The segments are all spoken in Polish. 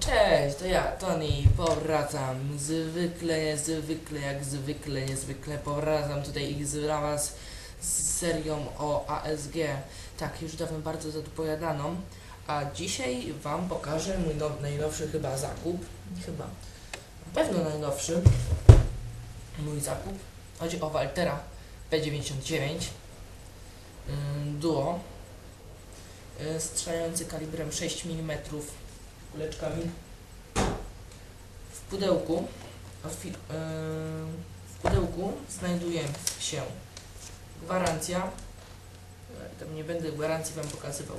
Cześć, to ja, Tony, powracam. Zwykle, niezwykle, jak zwykle, niezwykle powracam tutaj i z was z serią o ASG. Tak, już dawno bardzo zapowiadaną. A dzisiaj wam pokażę mój now, najnowszy chyba zakup. Chyba. Na pewno najnowszy. Mój zakup. Chodzi o Waltera P99 ym, Duo. y, Strzelający kalibrem 6 mm kuleczkami w pudełku yy, w pudełku znajduje się gwarancja. E, tam nie będę gwarancji wam pokazywał.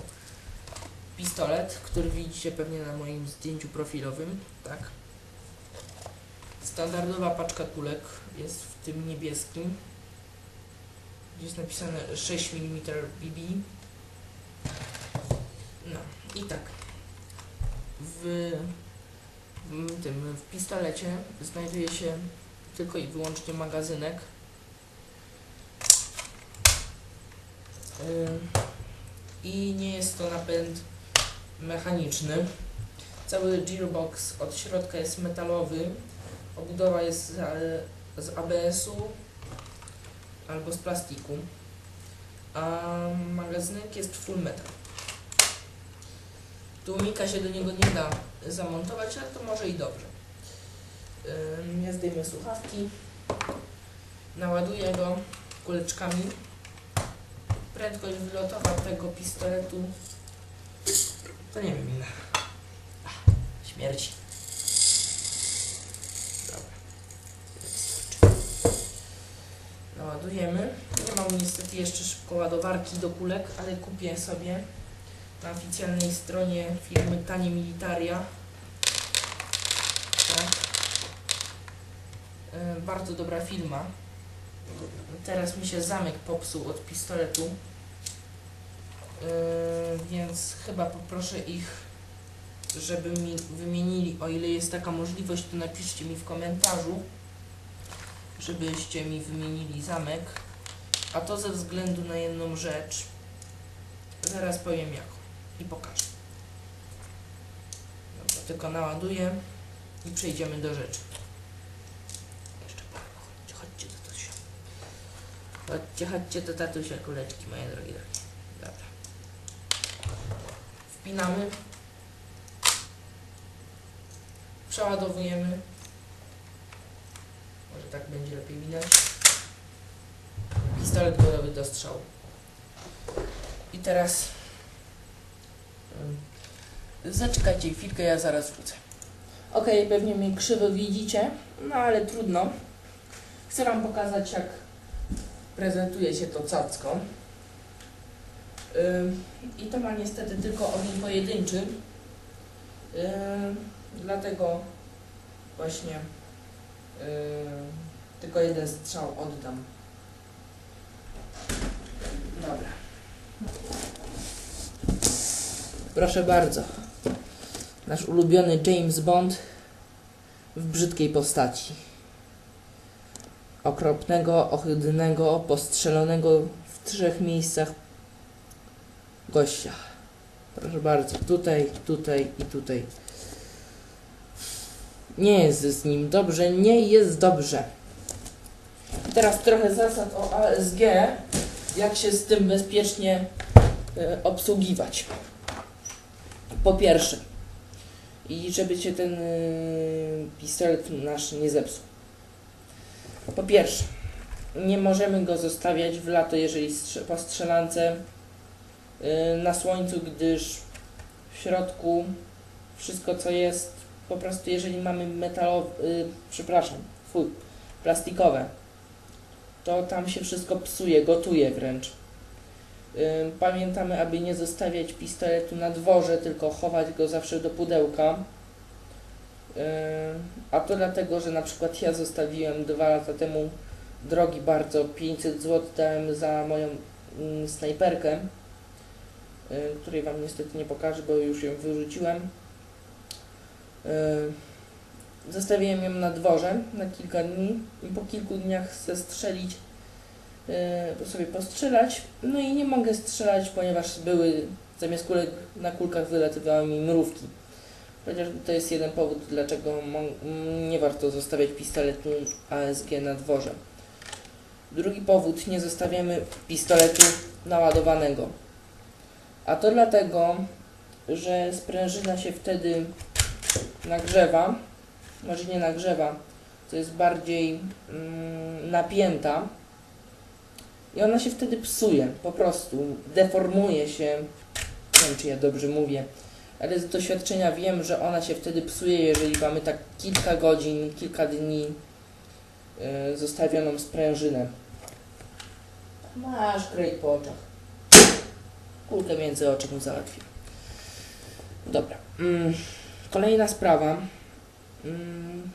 Pistolet, który widzicie pewnie na moim zdjęciu profilowym tak? Standardowa paczka kulek jest w tym niebieskim. Jest napisane 6 mm BB no i tak w, w tym w pistolecie znajduje się tylko i wyłącznie magazynek. Ym, I nie jest to napęd mechaniczny. Cały gearbox od środka jest metalowy. Obudowa jest z, z ABS-u albo z plastiku. A magazynek jest full metal. Tłumika się do niego nie da zamontować, ale to może i dobrze. Ja zdejmę słuchawki, naładuję go kuleczkami. Prędkość wylotowa tego pistoletu to nie wiem ile. Śmierci. Dobra. Naładujemy. Nie mam niestety jeszcze szybko ładowarki do kulek, ale kupię sobie na oficjalnej stronie firmy Tanie Militaria. Tak. E, bardzo dobra firma. Teraz mi się zamek popsuł od pistoletu. E, więc chyba poproszę ich, żeby mi wymienili, o ile jest taka możliwość, to napiszcie mi w komentarzu, żebyście mi wymienili zamek. A to ze względu na jedną rzecz. Zaraz powiem jaką i pokażę. Dobra, tylko naładuję i przejdziemy do rzeczy. Jeszcze parę, chodźcie, chodźcie do tatusia. Chodźcie, chodźcie do tatusia, kuleczki moje drogie, drogie. Dobra. Wpinamy. Przeładowujemy. Może tak będzie lepiej widać. Pistolet gotowy do strzału. I teraz Zaczekajcie chwilkę, ja zaraz wrócę. Ok, pewnie mnie krzywo widzicie, no ale trudno. Chcę Wam pokazać, jak prezentuje się to cacko. I to ma niestety tylko ogień pojedynczy. Dlatego właśnie tylko jeden strzał oddam. Dobra. Proszę bardzo. Nasz ulubiony James Bond w brzydkiej postaci. Okropnego, ohydnego, postrzelonego w trzech miejscach gościa. Proszę bardzo. Tutaj, tutaj i tutaj. Nie jest z nim dobrze, nie jest dobrze. Teraz trochę zasad o ASG, jak się z tym bezpiecznie e, obsługiwać. Po pierwsze, i żeby cię ten y, pistolet nasz nie zepsuł. Po pierwsze, nie możemy go zostawiać w lato, jeżeli po strzelance y, na słońcu, gdyż w środku wszystko co jest, po prostu jeżeli mamy metalowe, y, przepraszam, fuj, plastikowe, to tam się wszystko psuje, gotuje wręcz. Pamiętamy, aby nie zostawiać pistoletu na dworze, tylko chować go zawsze do pudełka. A to dlatego, że na przykład ja zostawiłem dwa lata temu drogi bardzo 500 zł dałem za moją mm, snajperkę, której Wam niestety nie pokażę, bo już ją wyrzuciłem. Zostawiłem ją na dworze na kilka dni i po kilku dniach chcę strzelić sobie postrzelać. No i nie mogę strzelać, ponieważ były zamiast kulek na kulkach wylatywały mi mrówki. Chociaż to jest jeden powód, dlaczego nie warto zostawiać pistoletu ASG na dworze. Drugi powód, nie zostawiamy pistoletu naładowanego. A to dlatego, że sprężyna się wtedy nagrzewa, może nie nagrzewa, to jest bardziej mm, napięta i ona się wtedy psuje, po prostu deformuje się. Nie wiem, czy ja dobrze mówię, ale z doświadczenia wiem, że ona się wtedy psuje, jeżeli mamy tak kilka godzin, kilka dni yy, zostawioną sprężynę. Masz krej po oczach. Kulkę między oczy mu. Dobra. Mm, kolejna sprawa mm,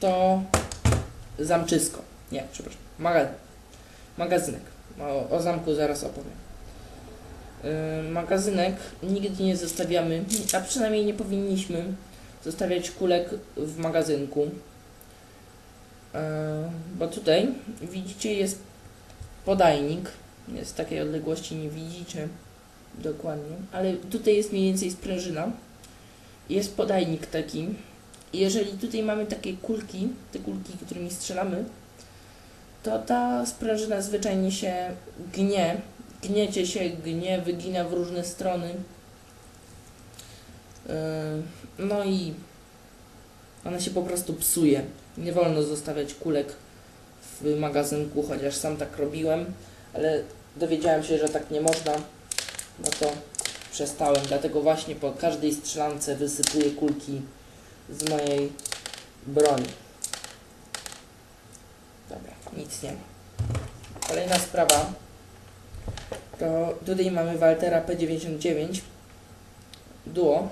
to zamczysko. Nie, przepraszam. Magazyn. Magazynek. O, o zamku zaraz opowiem. Yy, magazynek nigdy nie zostawiamy, a przynajmniej nie powinniśmy zostawiać kulek w magazynku. Yy, bo tutaj widzicie jest podajnik. W takiej odległości nie widzicie dokładnie, ale tutaj jest mniej więcej sprężyna. Jest podajnik taki. Jeżeli tutaj mamy takie kulki, te kulki, którymi strzelamy, to ta sprężyna zwyczajnie się gnie, gniecie się, gnie, wygina w różne strony. Yy, No i ona się po prostu psuje. Nie wolno zostawiać kulek w magazynku, chociaż sam tak robiłem, ale dowiedziałem się, że tak nie można, no to przestałem. Dlatego właśnie po każdej strzelance wysypuję kulki z mojej broni. Dobra, nic nie ma. Kolejna sprawa to tutaj mamy Waltera P99 Duo.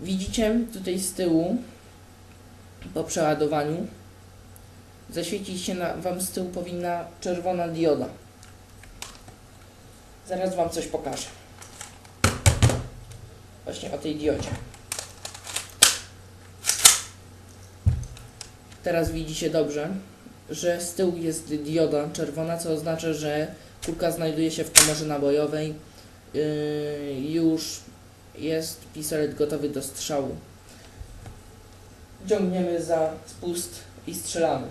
Widzicie tutaj z tyłu po przeładowaniu zaświecić się na, Wam z tyłu powinna czerwona dioda. Zaraz Wam coś pokażę. Właśnie o tej diodzie. Teraz widzicie dobrze, że z tyłu jest dioda czerwona, co oznacza, że kulka znajduje się w komorze nabojowej. Yy, już jest pistolet gotowy do strzału. Ciągniemy za spust i strzelamy.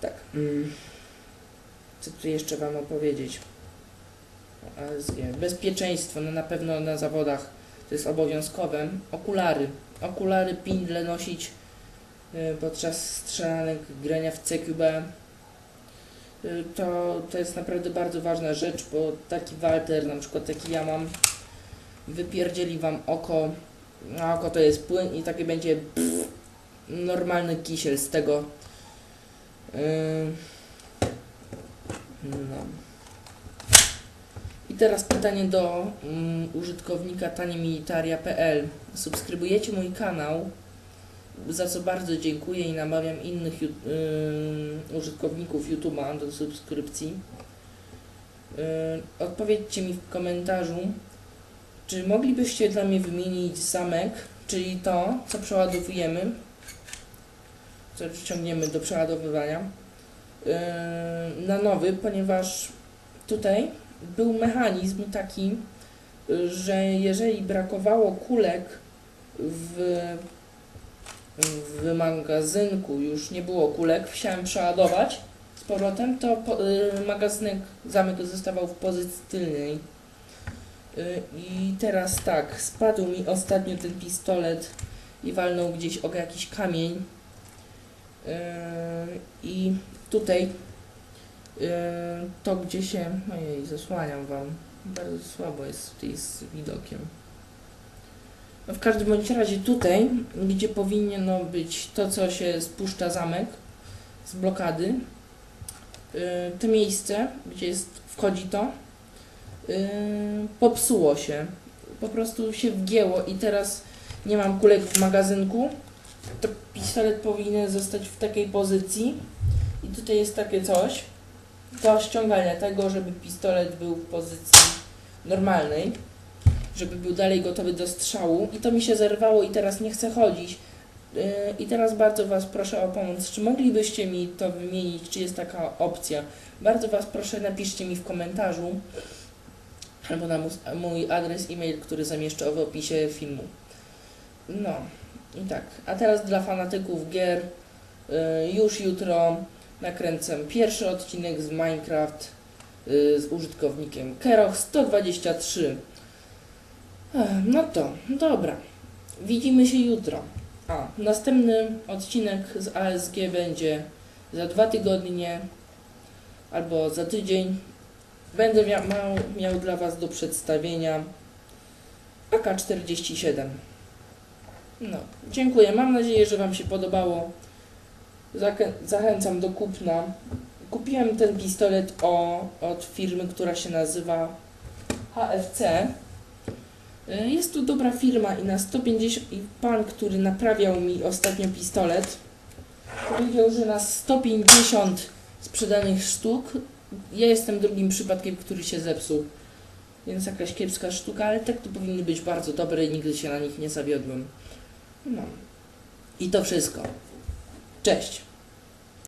Tak. mm. Co tu jeszcze Wam opowiedzieć? Bezpieczeństwo, no na pewno na zawodach to jest obowiązkowe. Okulary. Okulary, pindle nosić y, podczas strzelanek, grania w CQB. Y, To, to jest naprawdę bardzo ważna rzecz, bo taki Walter, na przykład taki ja mam, wypierdzieli Wam oko, a oko to jest płyn i takie będzie pff, normalny kisiel z tego. Yy, no. I teraz pytanie do mm, użytkownika taniemilitaria.pl. Subskrybujecie mój kanał, za co bardzo dziękuję i namawiam innych użytkowników YouTube'a do subskrypcji. Yy, odpowiedzcie mi w komentarzu, czy moglibyście dla mnie wymienić zamek, czyli to, co przeładowujemy, co ciągniemy do przeładowywania, na nowy, ponieważ tutaj był mechanizm taki, y, że jeżeli brakowało kulek w, w magazynku, już nie było kulek, chciałem przeładować z powrotem, to po, y, magazynek, zamek zostawał w pozycji tylnej. Y, I teraz tak, spadł mi ostatnio ten pistolet i walnął gdzieś o jakiś kamień. Yy, I tutaj to gdzie się. Ojej, zasłaniam wam. Bardzo słabo jest tutaj z widokiem. No w każdym bądź razie tutaj, gdzie powinno być to, co się spuszcza zamek z blokady, yy, to miejsce, gdzie jest, wchodzi to, yy, popsuło się. Po prostu się wgięło i teraz nie mam kulek w magazynku, to pistolet powinien zostać w takiej pozycji i tutaj jest takie coś do ściągania tego, żeby pistolet był w pozycji normalnej, żeby był dalej gotowy do strzału i to mi się zerwało i teraz nie chcę chodzić, Yy, I teraz bardzo Was proszę o pomoc. Czy moglibyście mi to wymienić? Czy jest taka opcja? Bardzo Was proszę, napiszcie mi w komentarzu albo na mój adres e-mail, który zamieszczę w opisie filmu. No i tak. A teraz dla fanatyków gier yy, już jutro nakręcę pierwszy odcinek z Minecraft yy, z użytkownikiem Keroch 123. Ech, No to, dobra. Widzimy się jutro. A, następny odcinek z ASG będzie za dwa tygodnie albo za tydzień. Będę mia miał, miał dla Was do przedstawienia AK-47. No, dziękuję. Mam nadzieję, że Wam się podobało. Zachę zachęcam do kupna. Kupiłem ten pistolet o, od firmy, która się nazywa HFC. Y, Jest to dobra firma i na 150 i pan, który naprawiał mi ostatnio pistolet, powiedział, że na 150 sprzedanych sztuk ja jestem drugim przypadkiem, który się zepsuł. Więc jakaś kiepska sztuka, ale tak to powinny być bardzo dobre i nigdy się na nich nie zawiodłem. No. I to wszystko. Cześć.